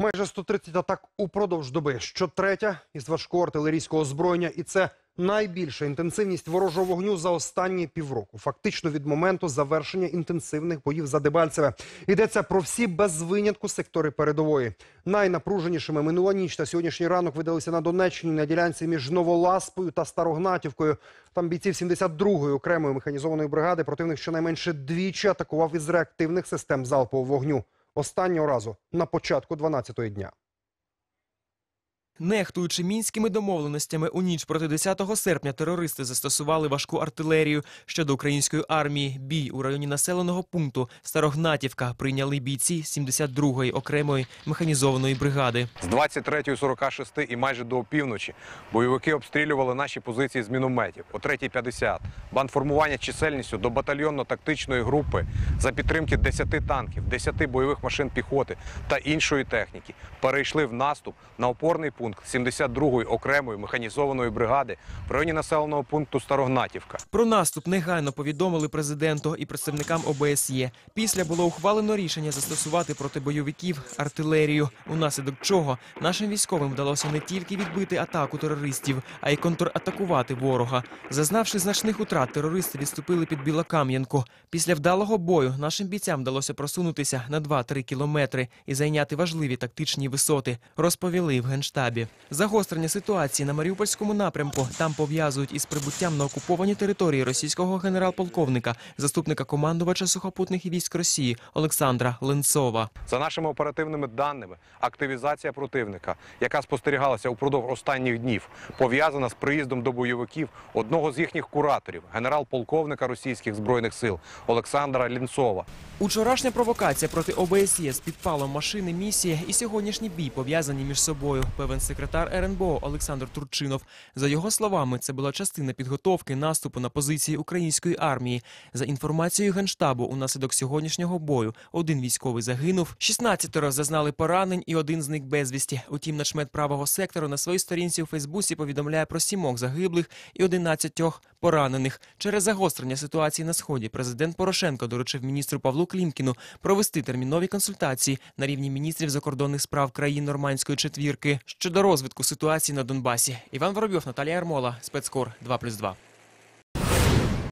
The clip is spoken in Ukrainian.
Майже 130 атак упродовж доби. Щотретя із важкого артилерійського озброєння. І це найбільша інтенсивність ворожого вогню за останні півроку. Фактично від моменту завершення інтенсивних боїв за Дебальцеве. Йдеться про всі без винятку сектори передової. Найнапруженішими минула ніч та сьогоднішній ранок видалися на Донеччині на ділянці між Новоласпою та Старогнатівкою. Там бійців 72-ї окремої механізованої бригади противник щонайменше двічі атакував із реактивних систем залпового вогню. Останнього разу на початку 12-ї дня. Нехтуючи мінськими домовленостями, у ніч проти 10 серпня терористи застосували важку артилерію щодо української армії. Бій у районі населеного пункту Старогнатівка прийняли бійці 72-ї окремої механізованої бригади. З 23.46 і майже до опівночі бойовики обстрілювали наші позиції з мінометів о 3.50. Бандформування чисельністю до батальйонно-тактичної групи за підтримки 10 танків, 10 бойових машин піхоти та іншої техніки перейшли в наступ на опорний пункт 72-ї окремої механізованої бригади в районі населеного пункту Старогнатівка. Про наступ негайно повідомили президенту і представникам ОБСЄ. Після було ухвалено рішення застосувати проти бойовиків артилерію, унаслідок чого нашим військовим вдалося не тільки відбити атаку терористів, а й контратакувати ворога. Зазнавши значних утрат, терористи відступили під Білокам'янку. Після вдалого бою нашим бійцям вдалося просунутися на 2-3 кілометри і зайняти важливі тактичні висоти, розповіли в генштабі. Загострення ситуації на Маріупольському напрямку там пов'язують із прибуттям на окуповані території російського генерал-полковника, заступника командувача сухопутних військ Росії Олександра Ленцова. За нашими оперативними даними, активізація противника, яка спостерігалася упродовж останніх днів, пов'язана з приїздом до бойовиків одного з їхніх кураторів, генерал-полковника російських збройних сил Олександра Лінцова. Учорашня провокація проти ОБСЄ з підпалом машини місії і сьогоднішній бій пов'язані між собою. Певен секретар РНБО Олександр Турчинов. За його словами, це була частина підготовки наступу на позиції української армії. За інформацією генштабу, унаслідок сьогоднішнього бою один військовий загинув, 16 зазнали поранень і один зник безвісті. Утім, начмет правого сектору на своїй сторінці у Фейсбуці повідомляє про сімох загиблих і 11 поранених. Через загострення ситуації на сході президент Порошенко доручив міністру Павлу Клімкіну провести термінові консультації на рівні міністрів закордонних справ країн нормандської четвірки щодо розвитку ситуації на Донбасі. Іван Воробйов, Наталія Ермола, спецкор 2+,2.